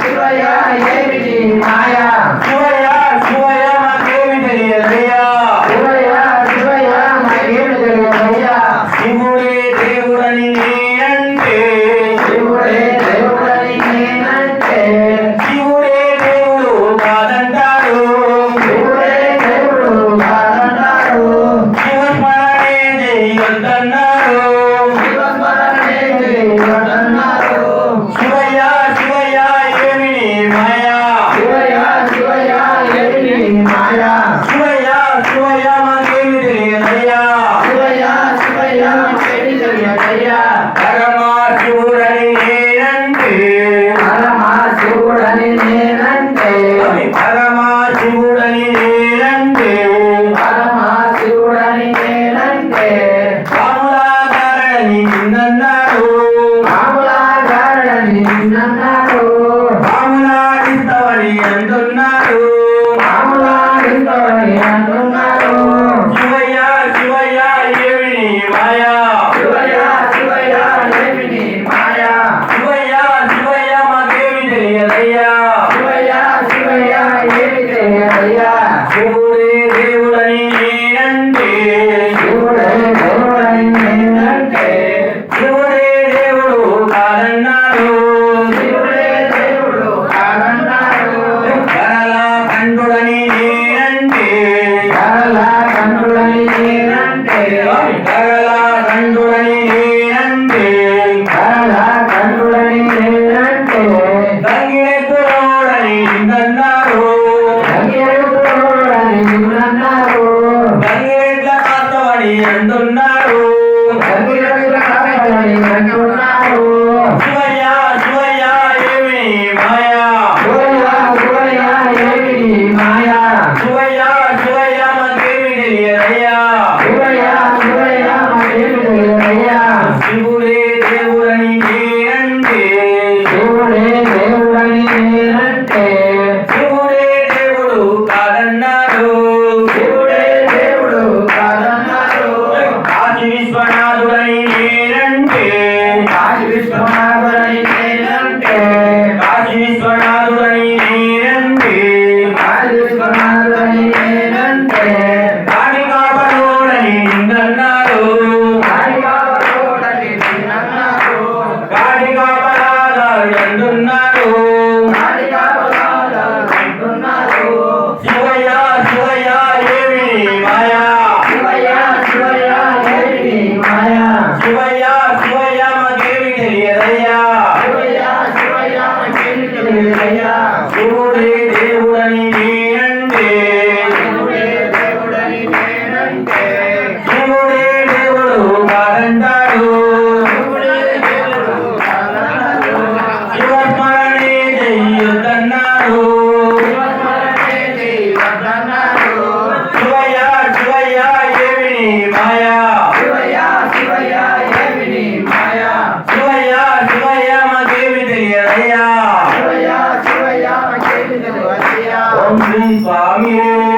சிவையா AVT மாயா. சிவையா சிவையா. పరమాశివుడని నేనంటే. పరమాశివుడని నేనంటే. పరమాశివుడు చేయదయ్యా శివుడే దేవుడని నేనంటే. శివుడే దేవుడు కాదన్నాడు. కరలా కండుడని నేనంటే. కరలా Instagram. Bami.